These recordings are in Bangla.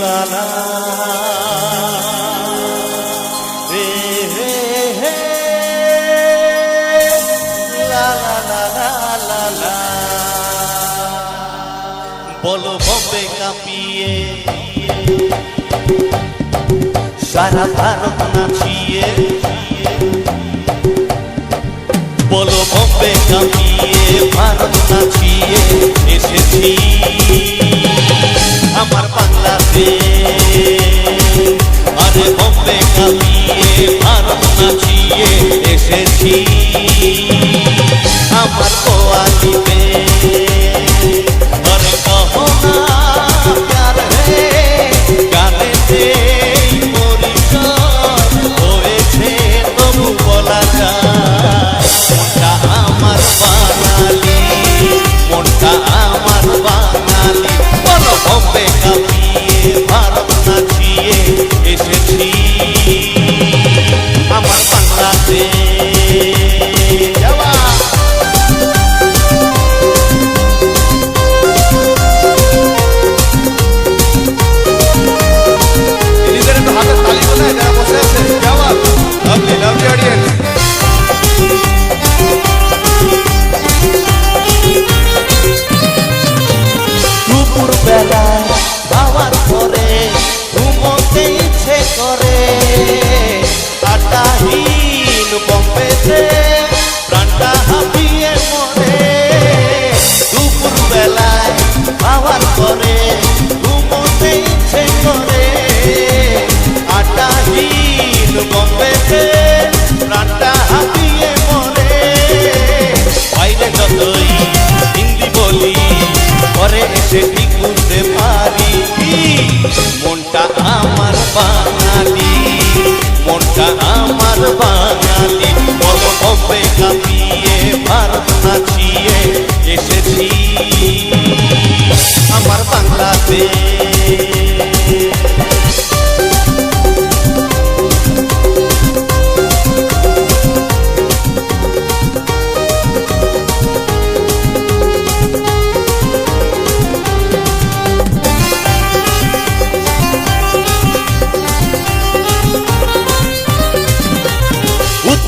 লা লা হে হে হে। লা লা লা লা লা লা। বলো সারা ভারত নাচিয়ে। বলো বম্বে কাঁপিয়ে। ভারত নাচিয়ে এসেছি। এসেছি। আমার কোয়ালিতে করে। আটাহীন বম্বেতে প্রাণটা হাঁপিয়ে মরে। দুপুর বেলায় খাওয়ার পরে ঘুমোতে ইচ্ছে করে। আটাহীন বম্বেতে প্রাণটা হাঁপিয়ে মরে। বাইরে যতই হিন্দি বলি, ঘরে এসে ঠিক বুঝতে পারি মনটা বাঙালি মনটা আমার বাঙালি। বলো হবে কাঁপিয়ে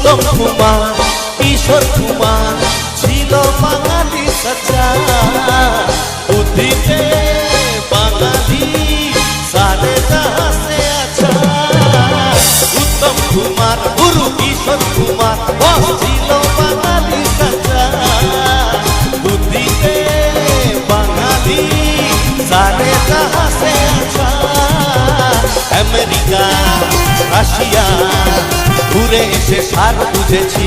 উত্তম কুমার কিশোর কুমার, ছিল বাঙালি সাজা বুদ্ধিতে বাঙালি সারে জাহাসে আছা উত্তম কুমার, গুরু কিশোর কুমার ছিল বাঙালি সাজা বুদ্ধিতে বাঙালি সারে জাহাসে আছা আমেরিকা, রাশিয়া। ঘুরে এসে সার বুঝেছি।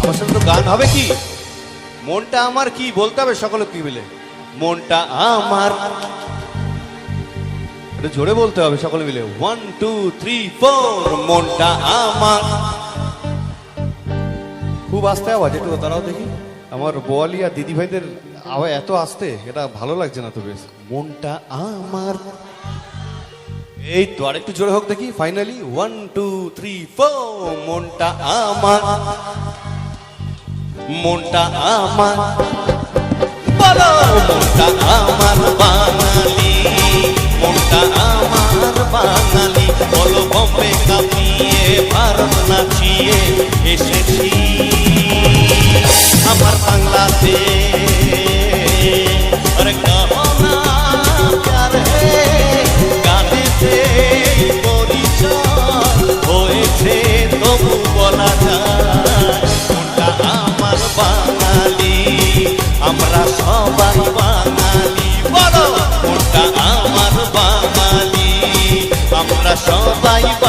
আমার সাথে তো গান হবে কি? মনটা আমার কি বলতে হবে সকলে কি মিলে মনটা আমার। এটা জোরে বলতে হবে সকলে মিলে। ওয়ান টু থ্রি ফোর মনটা আমার। খুব আস্তে আওয়াজ, একটু দাঁড়াও দেখি। আমার বোয়ালি আর দিদি ভাইদের আওয়াজ এত আস্তে, এটা ভালো লাগছে না তো বেশ। মনটা আমার। এই তো আর একটু জোরে হোক দেখি। Finally one two three four মনটা আমার। মনটা আমার। বলো, মনটা আমার বাঙালি। মনটা আমার বাঙালি। বলো, বম্বে কাঁপিয়ে সবাই